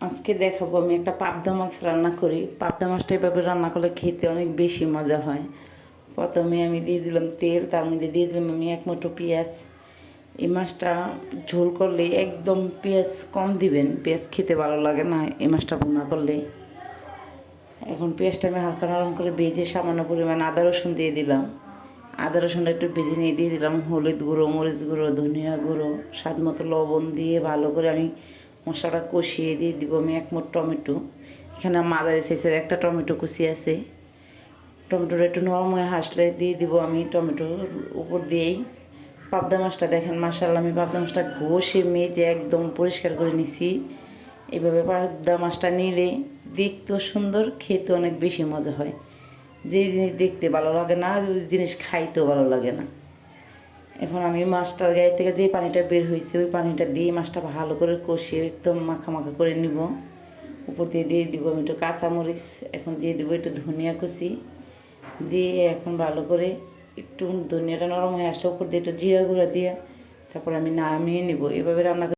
আজকে দেখাবো, আমি একটা পাবদা মাছ রান্না করি। পাবদা মাছটা এভাবে রান্না করলে খেতে অনেক বেশি মজা হয়। প্রথমে আমি দিয়ে দিলাম তেল, তার মধ্যে দিয়ে দিলাম আমি এক মুঠো পেঁয়াজ। এই মাছটা ঝোল করলে একদম পেঁয়াজ কম দিবেন, পেঁয়াজ খেতে ভালো লাগে না এই মাছটা ভুনা করলে। এখন পেঁয়াজটা আমি হালকা নরম করে ভেজে সামান্য পরিমাণ আদা রসুন দিয়ে দিলাম। আদা রসুনটা একটু ভেজে নিয়ে দিয়ে দিলাম হলুদ গুঁড়ো, মরিচ গুঁড়ো, ধনিয়া গুঁড়ো, স্বাদ মতো লবণ দিয়ে ভালো করে আমি মশলাটা কষিয়ে দিয়ে দিব। আমি এক মোট টমেটো। এখানে মাদারি সাইজের একটা টমেটো কুচি আছে। টমেটোটা একটু নরম হয়ে হাসলে দিয়ে দিব আমি টমেটোর উপর দিয়েই। পাবদা মাছটা দেখেন মাসাল্লাহ আমি পাবদা মাছটা ঘষে মেজে একদম পরিষ্কার করে নিছি। এভাবে পাবদা মাছটা নিলে দেখতেও সুন্দর খেতে অনেক বেশি মজা হয়। যে জিনিস দেখতে ভালো লাগে না ওই জিনিস খাইতেও ভালো লাগে না। এখন আমি মাছটার গায়ে থেকে যে পানিটা বের হয়েছে ওই পানিটা দিয়ে মাছটা ভালো করে কষিয়ে একদম মাখা মাখা করে নিব। উপর দিয়ে দিয়ে দিব আমি একটু কাঁচামরিচ, এখন দিয়ে দিব একটু ধনিয়া কষি দিয়ে এখন ভালো করে একটু ধনিয়াটা নরম হয়ে আসলে উপর দিয়ে একটু জিরা গুঁড়া দিয়ে তারপর আমি নামিয়ে নিব। এভাবে রান্না